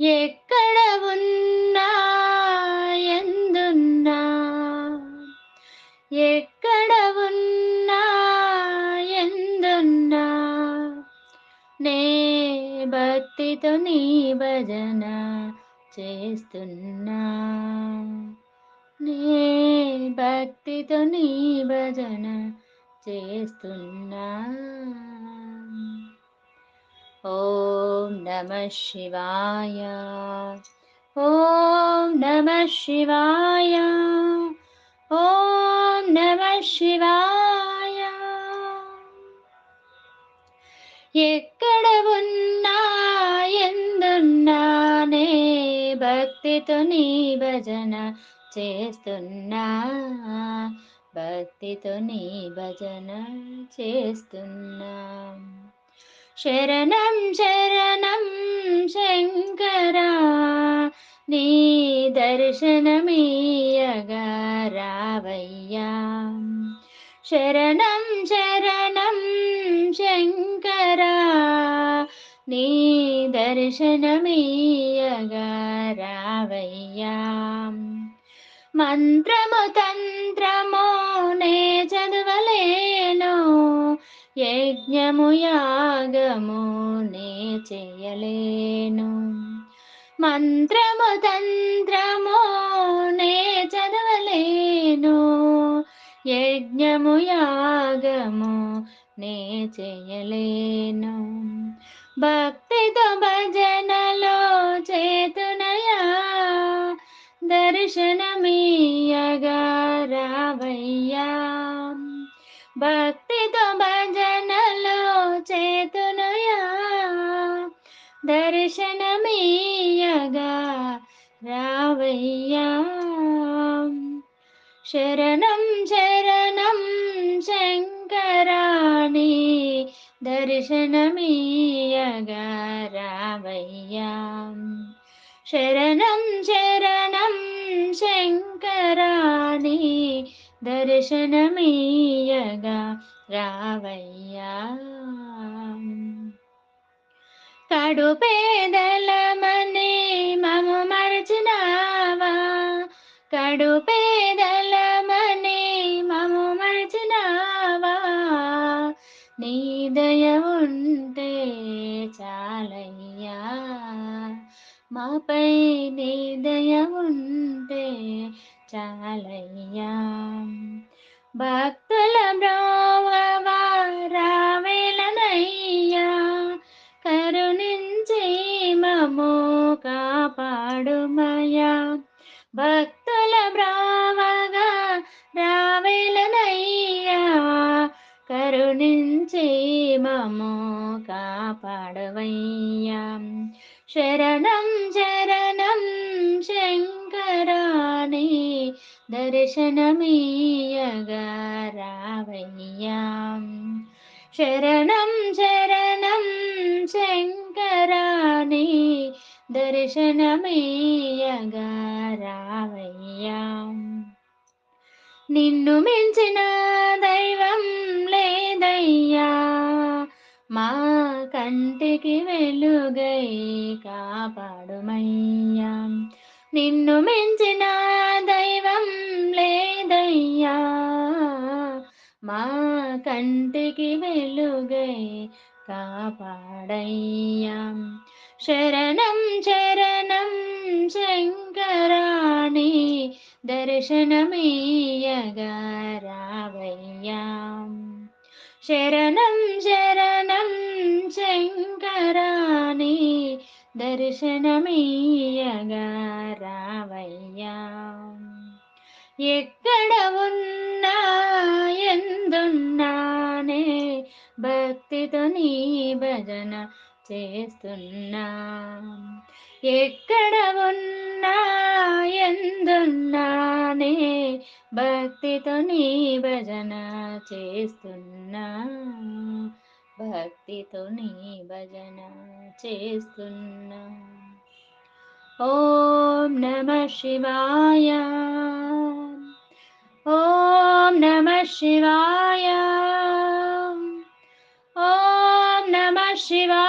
ఎక్కడ ఉన్నా ఎందున్నా? ఎక్కడ ఉన్నా ఎందున్నా? నే భక్తితో నీ భజన చేస్తున్నా. నే భక్తితో నీ భజన చేస్తున్నా. ఓ ఓం నమ శివాయ. ఓం నమ శివాయ. ఓం నమ శివాయ. ఎక్కడ ఉన్నా ఎందున్నానే భక్తితో నీ భజన చేస్తున్నా. భక్తితో నీ భజన చేస్తున్నా. శరణం శరణం దర్శనమీయగా రావయ్యా. శరణం శరణం శంకరా నీ దర్శనమీయగా రావయ్యా. మంత్రము తంత్రమో నే చదవలేను యజ్ఞము యాగము నే చేయలేను. మంత్రము తంత్రము నే చదవలేను. యజ్ఞము యాగము నే చేయలేను. భక్తితో భజనలో చేతునయా దర్శనమీయగా రావయ్యా. భక్తితో భజనలో చేతునయా దర్శనమీయగా రావయ్యా. శరణం శరణం శంకరాణి దర్శనమీయగా రావయ్యా. శరణం శరణం శంకరాణి దర్శనమీయగా రావయ్యా. కడు పేదలమని మము కడు పేదలమని మము మరచినావా? నీ దయ ఉంటే చాలయ్యా. మాపై నీ దయ ఉంటే చాలయ్యా. భక్తుల బ్రోవా రావేలనయ్యా. కరుణించి మము కాపాడుమయా భక్తుల కరుణించి మము కాపాడవయ్యా శరణం శరణం శంకరాణి దర్శనమీయగా రావయ్యా శరణం శరణం శంకరాణి దర్శనమీయగా నిన్ను మించిన దైవం లేదయ్యా. మా కంటికి వెలుగై కాపాడుమయ్యా. నిన్ను మించిన దైవం లేదయ్యా. మా కంటికి వెలుగై కాపాడయ్యా. శరణం శరణం శంకరాణి దర్శనమీయగా రావయ్యా శరణం శరణం శంకరాని దర్శనమీయగా రావయ్యా ఎక్కడ ఉన్నా ఎందున్నానే భక్తితో నీ భజన చేస్తున్నా ఎక్కడ ఉన్నా భక్తితో నీ భజన చేస్తున్నా. భక్తితో నీ భజన చేస్తున్నా. ఓం నమ శివాయ. ఓం నమ శివాయ. ఓం నమ శివాయ.